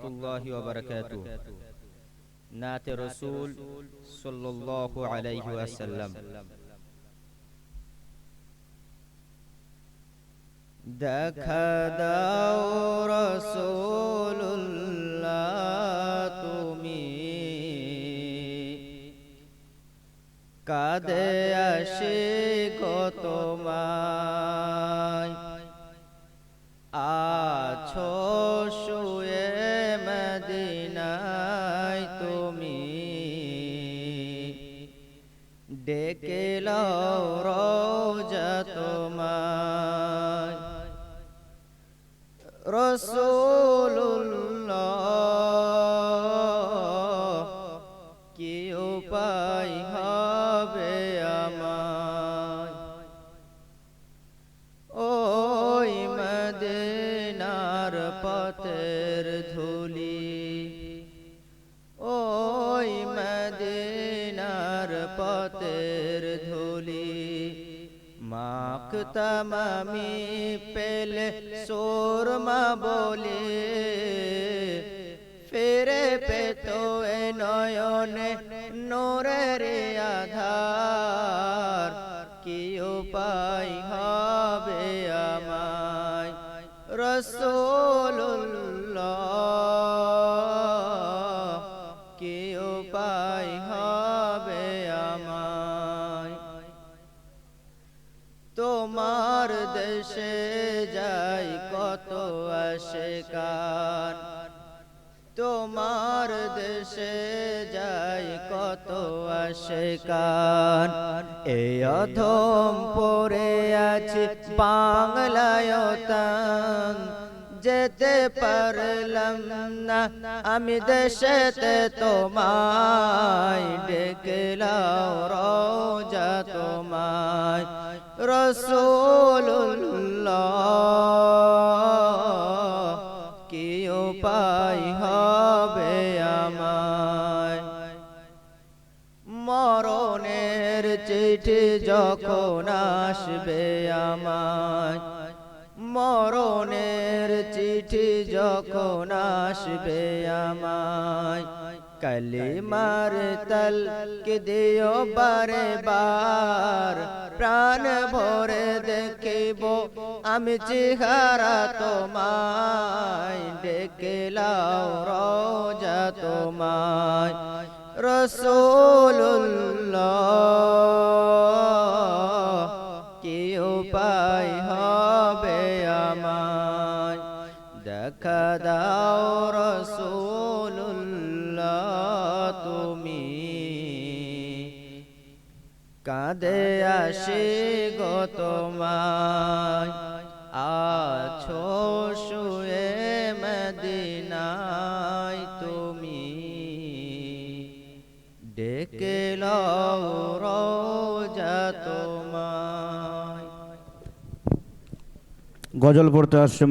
الله وبركاته نات رسول صلى الله عليه وسلم দেখা দাও রসুল্লাহ তুমি কাদে আসে গো তোমায় ডেকে লও রোজা তোমায়। রসুল্লাহ কি উপায় হবে আমার ওই মদিনার পথের ধুলি পথের ধুলি। মাখতাম আমি পেলে সোরমা বলে। ফেরে পেত এ নয়নে নোরের আধার। কি উপায় হবে আমায়? রসুল্লাহ তোমার দেশে যাই কত আশেকার তোমার দেশে যাই কত আশেকার এ অধম পরে আছে বাংলায় তান যেতে পারলাম না আমি দেশেতে তোমায় চিঠি যখন আসবে আমায়, মরণের চিঠি যখন আসবে আমায়, কালিমার তল কে দিও বারে বার প্রাণ ভরে দেখিব আমি চেহারা তোমায় রসুল্লাহ কি উপায় হবে আমায়। দেখা দাও রসুল্লাহ তুমি কাঁদে আসে গো আছো শুয়ে মদিনায় ডেকে গজল পড়তে আসছে